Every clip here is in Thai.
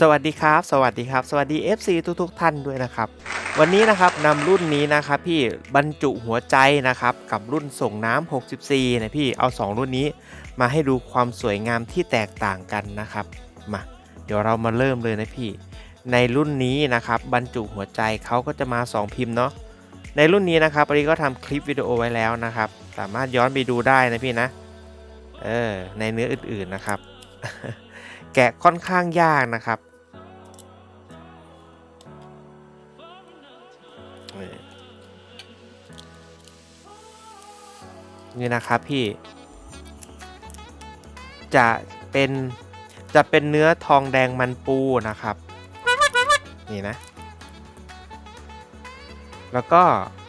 สวัสดีครับ สวัสดีครับ สวัสดี FC ทุกทุกท่านด้วยนะครับ วันนี้นะครับนำรุ่นนี้นะครับพี่บรรจุหัวใจนะครับกับรุ่นส่งน้ำ 64 นะพี่เอา 2 รุ่นนี้มาให้ดูความสวยงามที่แตกต่างกันนะครับมาเดี๋ยวเรามาเริ่มเลยนะพี่ ในรุ่นนี้นะครับบรรจุหัวใจเขาก็จะมา 2 พิมพ์เนาะในรุ่นนี้นะครับอันนี้ก็ทำคลิปวิดีโอไว้แล้วนะครับ สามารถย้อนไปดูได้นะพี่นะเออในเนื้ออื่นๆนะครับ แกะค่อนข้างยากนะครับนี่นี่นะครับพี่ จะเป็นจะเป็นเนื้อทองแดงมันปูนะครับ นี่นะแล้วก็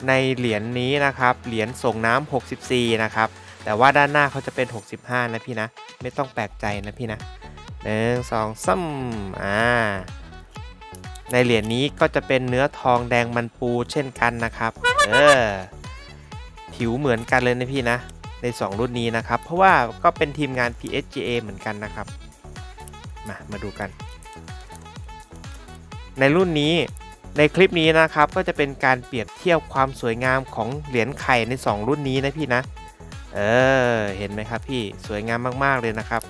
ในเหรียญนี้นะครับ เหรียญส่งน้ำ64 นะครับ แต่ว่าด้านหน้าเขาจะเป็น 65 นะพี่นะ ไม่ต้องแปลกใจนะพี่นะ หนึ่งสองซ้ำอ่าในเหรียญนี้ก็จะเป็นเนื้อทองแดงมันปูเช่นกันนะครับ เออ ผิวเหมือนกันเลยนะพี่นะ ใน 2 รุ่นนี้นะครับ เพราะว่าก็เป็นทีมงาน PSGA เหมือนกันนะครับ มา มาดูกัน ในรุ่นนี้ในคลิปนี้นะครับก็จะเป็นการเปรียบเทียบความสวยงามของเหรียญไข่ใน 2 รุ่นนี้นะพี่นะ เออ เห็นไหมครับพี่ สวยงามมากๆเลยนะครับ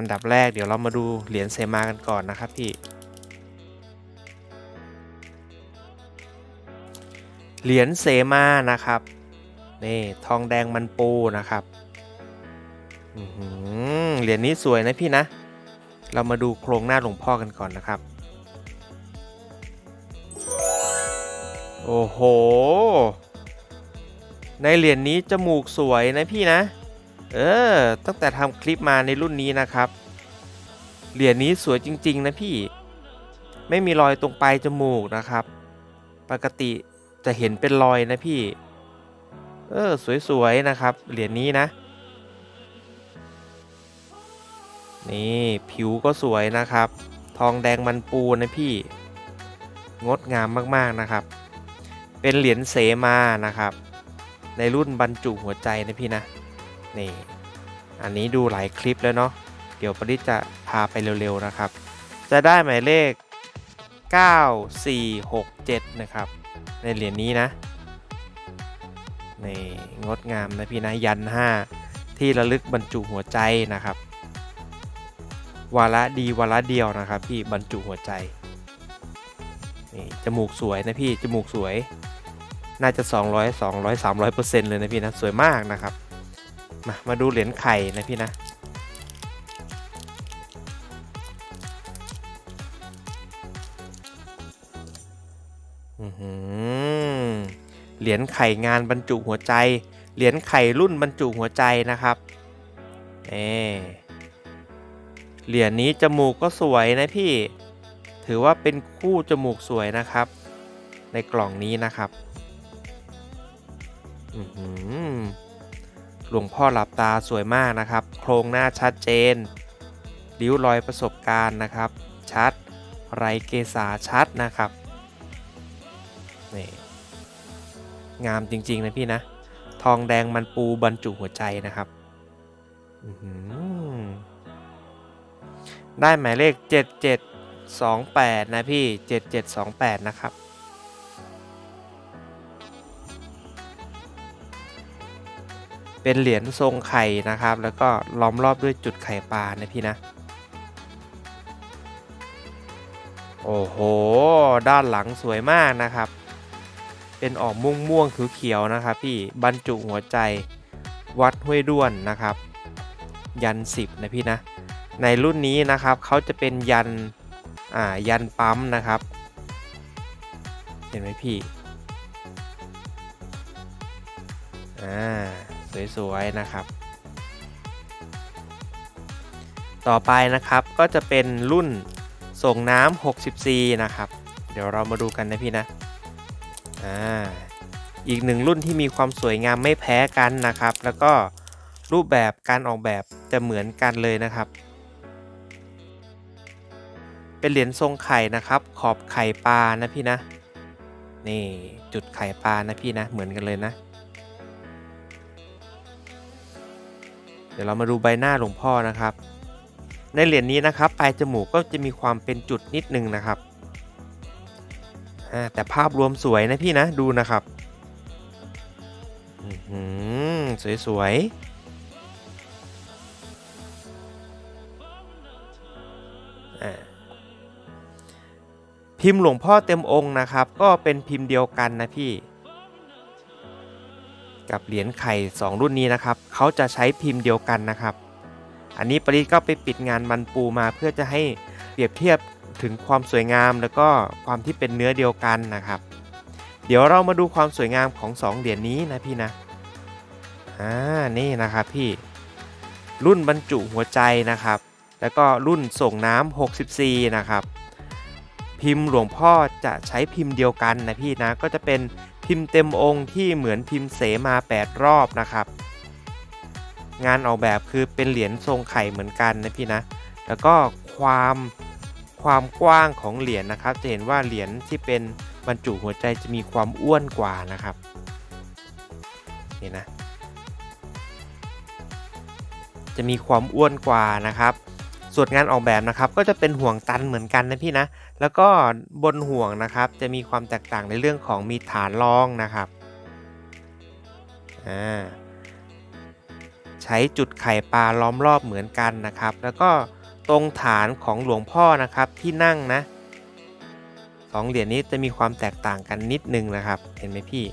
อันดับแรกเดี๋ยวเรามาดูเหรียญเซมากันก่อนนะครับพี่ เหรียญเซมานะครับนี่ทองแดงมันปูนะครับเหรียญนี้สวยนะพี่นะ เรามาดูโครงหน้าหลวงพ่อกันก่อนนะครับ โอ้โห ในเหรียญนี้จมูกสวยนะพี่นะ เออ ตั้งแต่ทำคลิปมาในรุ่นนี้นะครับ เหรียญนี้สวยจริง ๆ นะพี่ ไม่มีรอยตรงปลายจมูกนะครับ ปกติจะเห็นเป็นรอยนะพี่ เออ สวย ๆ นะครับ เหรียญนี้นะ นี่ผิวก็สวยนะครับ ทองแดงมันปูนะพี่ งดงามมากๆนะครับ เป็นเหรียญเสมานะครับ ในรุ่นบรรจุหัวใจนะพี่นะ นี่อันนี้ดูหลายคลิปแล้วเนาะเดี๋ยวปริจะพาไปเร็วๆนะครับ จะได้หมายเลข 9467 นะครับ ในเหรียญนี้นะนี่งดงามนะพี่นะยัน 5 ที่ระลึกบรรจุหัวใจนะครับ วาระดีวาระเดียวนะครับพี่บรรจุหัวใจนี่จมูกสวยนะพี่จมูกสวย น่าจะ 200 200 300เปอร์เซ็นต์เลยนะพี่นะสวยมากนะครับ มามาดูเหรียญไข่นะพี่นะเหรียญไข่งานบรรจุหัวใจ เหรียญไข่รุ่นบรรจุหัวใจนะครับเอเหรียญนี้จมูกก็สวยนะพี่ ถือว่าเป็นคู่จมูกสวยนะครับ ในกล่องนี้นะครับ อือหือ หลวงพ่อหลับตาสวยมากนะครับ โครงหน้าชัดเจน ริ้วรอยประสบการณ์นะครับ ชัด ไรเกษาชัดนะครับนี่งามจริง ๆ นะพี่นะ ทองแดงมันปูบรรจุหัวใจนะครับ ได้หมายเลข 7728 นะพี่ 7728 นะครับ เป็นเหรียญทรงไข่นะครับ แล้วก็ล้อมรอบด้วยจุดไข่ปลานะพี่นะ โอ้โห ด้านหลังสวยมากนะครับ เป็นออกม่วงม่วงๆเขียวๆนะครับ พี่บรรจุหัวใจวัดห้วยด้วนนะครับ ยัน 10 นะพี่นะ ในรุ่นนี้นะครับเขาจะเป็นยันอ่ายันปั๊มนะครับ เห็นไหมพี่ อ่า สวยๆนะครับ ต่อไปนะครับก็จะเป็นรุ่นส่งน้ำ64 นะครับ เดี๋ยวเรามาดูกันนะพี่นะอ่าอีกหนึ่งรุ่นที่มีความสวยงามไม่แพ้กันนะครับ แล้วก็รูปแบบการออกแบบจะเหมือนกันเลยนะครับ เป็นเหรียญทรงไข่นะครับ ขอบไข่ปลานะพี่นะ นี่จุดไข่ปลานะพี่นะเหมือนกันเลยนะ ดี๋ยวเรามาดูใบหน้าหลวงพ่อนะครับ ในเหรียญนี้นะครับปลายจมูกก็จะมีความเป็นจุดนิดนึงนะครับแต่ภาพรวมสวยนะพี่นะดูนะครับอืสวยๆพิมพ์หลวงพ่อเต็มองค์นะครับ ก็เป็นพิมพ์เดียวกันนะพี่ กับเหรียญไข่สองรุ่นนี้นะครับเขาจะใช้พิมพ์เดียวกันนะครับ อันนี้ปริศก็ไปปิดงานมันปูมาเพื่อจะให้เปรียบเทียบถึงความสวยงามแล้วก็ความที่เป็นเนื้อเดียวกันนะครับ เดี๋ยวเรามาดูความสวยงามของสองเหรียญนี้นะพี่นะอ่านี่นะครับพี่รุ่นบรรจุหัวใจนะครับ แล้วก็รุ่นส่งน้ำ64 นะครับ พิมพ์หลวงพ่อจะใช้พิมพ์เดียวกันนะพี่นะ ก็จะเป็น พิมพ์เต็มองค์ที่เหมือนพิมพ์เสมา 8 รอบนะครับ งานออกแบบคือเป็นเหรียญทรงไข่เหมือนกันนะพี่นะ แล้วก็ความความกว้างของเหรียญนะครับ จะเห็นว่าเหรียญที่เป็นบรรจุหัวใจจะมีความอ้วนกว่านะครับนี่นะจะมีความอ้วนกว่านะครับ ส่วนงานออกแบบนะครับก็จะเป็นห่วงตันเหมือนกันนะพี่นะ แล้วก็บนห่วงนะครับจะมีความแตกต่างในเรื่องของมีฐานรองนะครับอ่าใช้จุดไข่ปลาล้อมรอบเหมือนกันนะครับ แล้วก็ตรงฐานของหลวงพ่อนะครับที่นั่งนะสองเหรียญนี้จะมีความแตกต่างกันนิดนึงนะครับ เห็นไหมพี่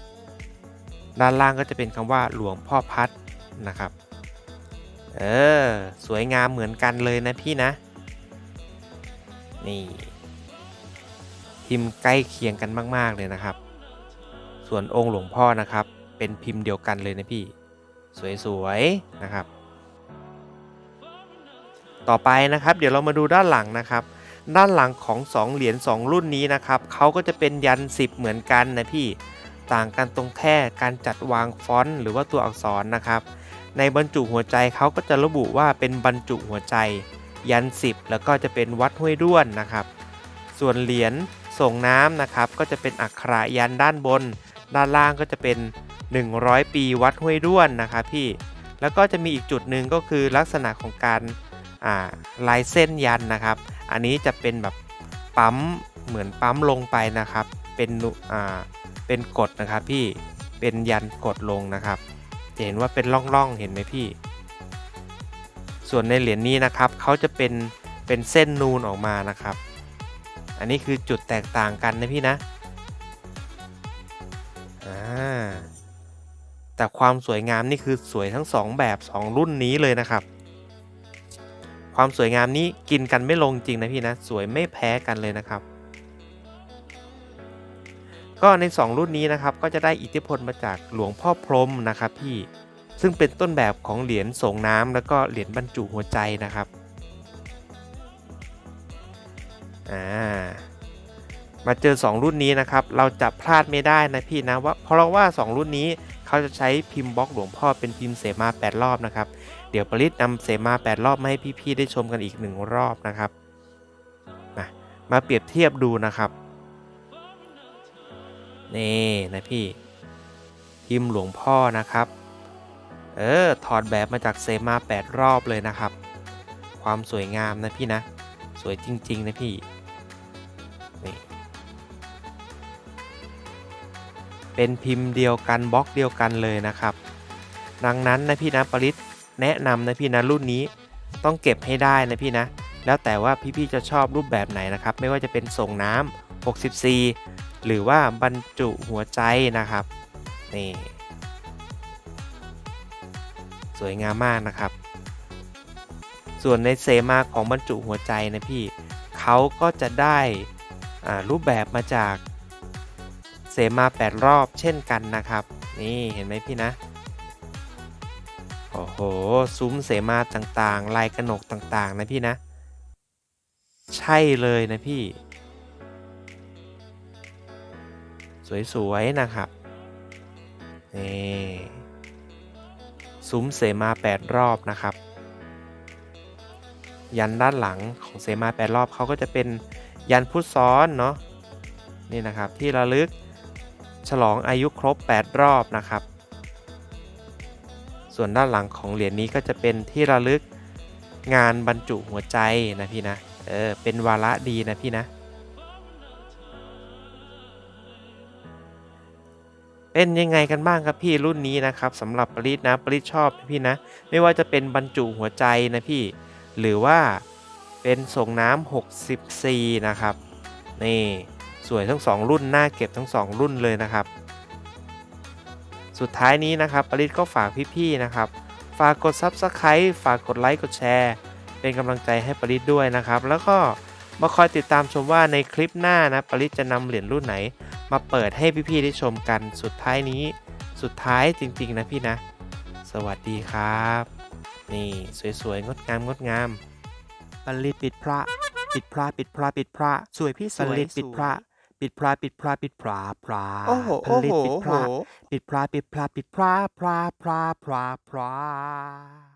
ด้านล่างก็จะเป็นคำว่าหลวงพ่อพัดนะครับ เออ สวยงามเหมือนกันเลยนะพี่นะ นี่ พิมพ์ใกล้เคียงกันมาก ๆ เลยนะครับ ส่วนองค์หลวงพ่อนะครับ เป็นพิมพ์เดียวกันเลยนะพี่ สวยๆนะครับ ต่อไปนะครับ เดี๋ยวเรามาดูด้านหลังนะครับ ด้านหลังของ 2 เหรียญ2 รุ่นนี้นะครับเขาก็จะเป็นยัน 10 เหมือนกันนะพี่ ต่างกันตรงแค่การจัดวางฟอนต์หรือว่าตัวอักษรนะครับ ในบรรจุหัวใจเขาก็จะระบุว่าเป็นบรรจุหัวใจ ยัน 10 แล้วก็จะเป็นวัดห้วยด้วนนะครับ ส่วนเหรียญส่งน้ำนะครับก็จะเป็นอักขระยันด้านบน ด้านล่างก็จะเป็น 100 ปีวัดห้วยด้วนนะครับพี่แล้วก็จะมีอีกจุดหนึ่งก็คือลักษณะของการลายเส้นยันนะครับ อันนี้จะเป็นแบบปั๊มเหมือนปั๊มลงไปนะครับ เป็นอ่าเป็นกดนะครับพี่เป็นยันกดลงนะครับ จะเห็นว่าเป็นร่องๆเห็นไหมพี่ ส่วนในเหรียญนี้นะครับเขาจะเป็นเป็นเส้นนูนออกมานะครับ อันนี้คือจุดแตกต่างกันนะพี่นะแต่ความสวยงามนี่คือสวยทั้ง 2 แบบ 2 รุ่นนี้เลยนะครับ ความสวยงามนี้กินกันไม่ลงจริงนะพี่นะ สวยไม่แพ้กันเลยนะครับ ก็ใน 2 รุ่นนี้นะครับก็จะได้อิทธิพลมาจากหลวงพ่อพรมนะครับพี่ซึ่งเป็นต้นแบบของเหรียญส่งน้ำแล้วก็เหรียญบรรจุหัวใจนะครับอ่ามาเจอ 2 รุ่นนี้นะครับเราจะพลาดไม่ได้นะพี่นะว่าเพราะว่า 2 รุ่นนี้เขาจะใช้พิมพ์บล็อกหลวงพ่อเป็นพิมพ์เสมา 8 รอบนะครับเดี๋ยวปริศนำเสมา 8 รอบมาให้พี่ๆได้ชมกันอีก 1 รอบนะครับมามาเปรียบเทียบดูนะครับ นี่นะพี่พิมพ์หลวงพ่อนะครับ เออ ถอดแบบมาจากเสมา 8 รอบเลยนะครับ ความสวยงามนะพี่นะ สวยจริง ๆ นะพี่นี่เป็นพิมพ์เดียวกันบล็อกเดียวกันเลยนะครับ ดังนั้นนะพี่นะปริศแนะนำนะพี่นะรุ่นนี้ต้องเก็บให้ได้นะพี่นะ แล้วแต่ว่าพี่ๆจะชอบรูปแบบไหนนะครับ ไม่ว่าจะเป็นส่งน้ำ64 หรือว่าบรรจุหัวใจนะครับนี่สวยงามมากนะครับ ส่วนในเสมาของบรรจุหัวใจนะพี่เขาก็จะได้รูปแบบมาจากเสมา 8 รอบเช่นกันนะครับ นี่เห็นไหมพี่นะ โอ้โห ซุ้มเสมาต่างๆ ลายกระหนกต่างๆ นะพี่นะ ใช่เลยนะพี่ สวยๆนะครับนี่ซุ้มเสมา 8 รอบนะครับ ยันด้านหลังของเสมา 8 รอบเขาก็จะเป็นยันพุทธซ้อนเนาะนี่นะครับที่ระลึกฉลองอายุครบ 8 รอบนะครับ ส่วนด้านหลังของเหรียญนี้ก็จะเป็นที่ระลึกงานบรรจุหัวใจนะพี่นะเออเป็นวาระดีนะพี่นะ เป็นยังไงกันบ้างครับพี่รุ่นนี้นะครับสำหรับปริศนะปริศชอบพี่นะ ไม่ว่าจะเป็นบรรจุหัวใจนะพี่ หรือว่าเป็นส่งน้ำ60ซีนะครับนี่สวยทั้งสองรุ่นน่าเก็บทั้งสองรุ่นเลยนะครับ สุดท้ายนี้นะครับปริศก็ฝากพี่ๆนะครับ ฝากกด Subscribe ฝากกดไลค์กดแชร์ เป็นกำลังใจให้ปริศด้วยนะครับ แล้วก็มาคอยติดตามชมว่าในคลิปหน้านะปริศจะนำเหรียญรุ่นไหน มาเปิดให้พี่ๆได้ชมกันสุดท้ายนี้ สุดท้ายจริงๆนะพี่นะ สวัสดีครับ นี่สวยๆงดงามงดงามปริศปิดพระปิดพระปิดพระปิดพระสวยพี่สปวยริศปิดพระปิดพระปิดพระปิดพระพระโอ้โหผโอ้ลิตโหปิดโอ้พโหระปิดพระปิดพระปิดพระพระพระพระพระ